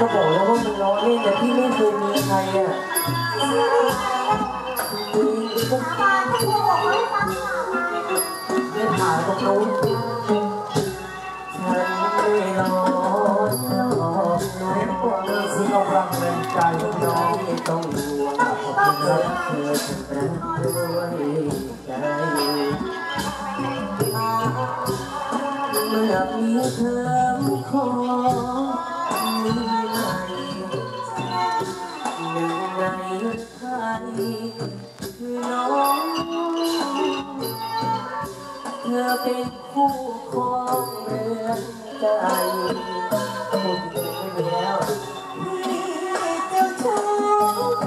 ก็บอกแล้วว่ามันร้อนเล่นแต่พี่ไม่เคยมีใครอะจริงก็สาบานให้พวกบอกให้ฟังค่ะเดินผ่านตรงนู้นฉันไม่ร้อนหรอกน้อยกว่าซื้อกำลังแรงใจให้น้องไม่ต้องห่วงรักเธอฉันรักด้วยใจเมื่อมีเธอขอมี น้องเธอเป็นคู่ครองเรือนใจพูดถึงไม่มีแล้วเจ้าชู้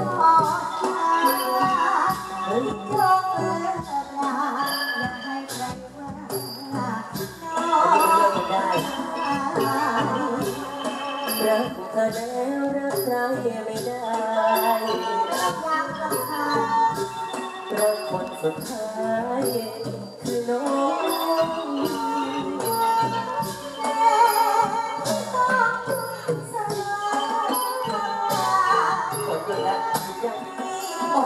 ขอเฮ้ยยกเลิกลายให้ใครว่าน้องได้รัก อแล้วรักใครไม่ได้ยังรำคาญรักคนสุดท้ายคือน้องฝนหยุดแล้วยังโอ้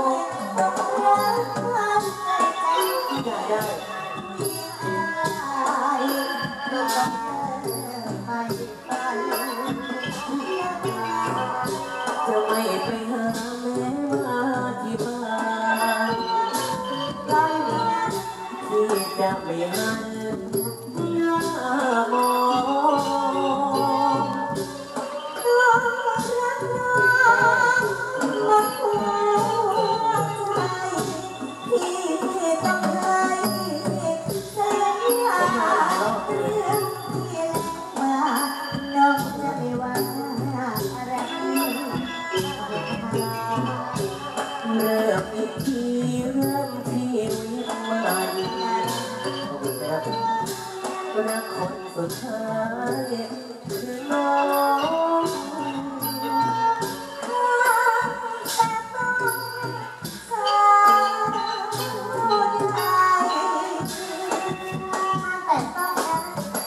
ได้ได้ ที่ต้อง รักคนสุดท้ายคือน้อง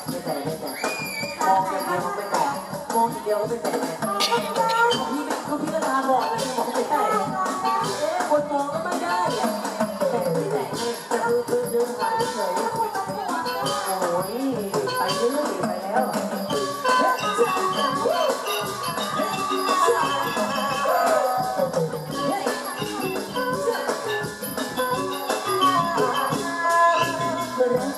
ไม่แต่ไม่แต่มองอย่างเดียวไม่แต่มองอย่างเดียวไม่แต่พี่เขาพี่ก็ตาบอดเลยบอกไม่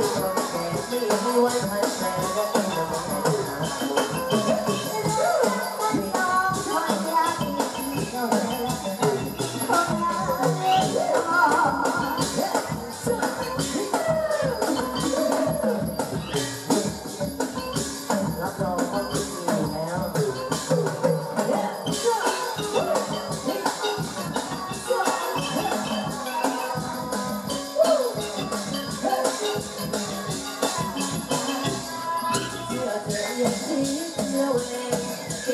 ก